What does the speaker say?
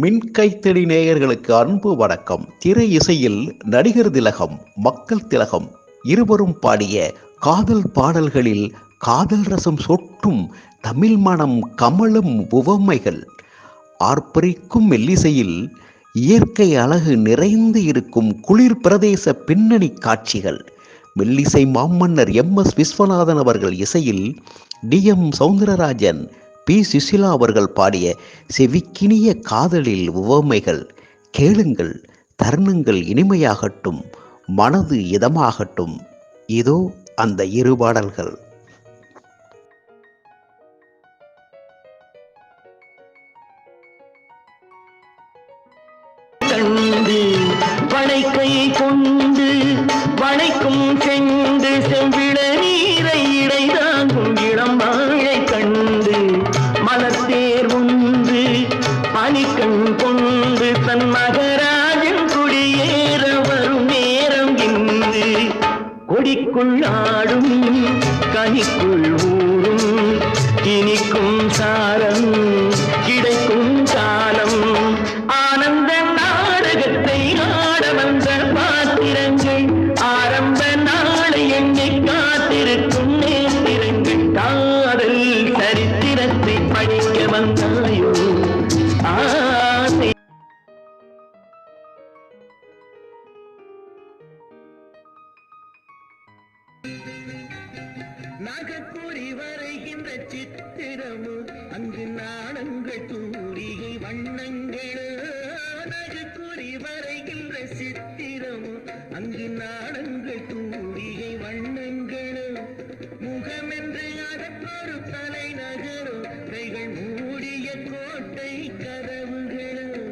மின்கைத்தடி நேயர்களுக்கு அன்பு வணக்கம். திரை இசையில் நடிகர் திலகம் மக்கள் திலகம் இருவரும் பாடிய காதல் பாடல்களில் காதல் ரசம் சொட்டும் தமிழ் மனம் கமலும் உவமைகள். ஆர்ப்பரிக்கும் மெல்லிசையில் இயற்கை அழகு நிறைந்து இருக்கும் குளிர் பிரதேச பின்னணி காட்சிகள். மெல்லிசை மாமன்னர் எம் எஸ் விஸ்வநாதன் அவர்கள் இசையில் T M Soundararajan P. Susheela அவர்கள் பாடிய செவிக்கினிய காதலில் உவமைகள் கேளுங்கள் தருணங்கள் இனிமையாகட்டும் மனது இதமாகட்டும். இதோ அந்த இரு பாடல்கள் கண்டு வளைக்கை கொண்டு வளைக்கும் செண்டு நீரை இடை தாங்கும் கொடிக்குள் ஆடும் கனிக்குள் ஊறும் இனிக்கும் சாரம். நாகப்பூரி வரைகின்ற சித்திரமும் அங்கு நாணங்கள் தூரிகை வண்ணங்களும் நாகப்பூரி வரைகின்ற சித்திரமும் அங்கு நாணங்கள் தூரிகை வண்ணங்களும் முகமென்று அதற்கொரு தலைநகரும் கைகள் மூடிய கோட்டை கதவுகளும்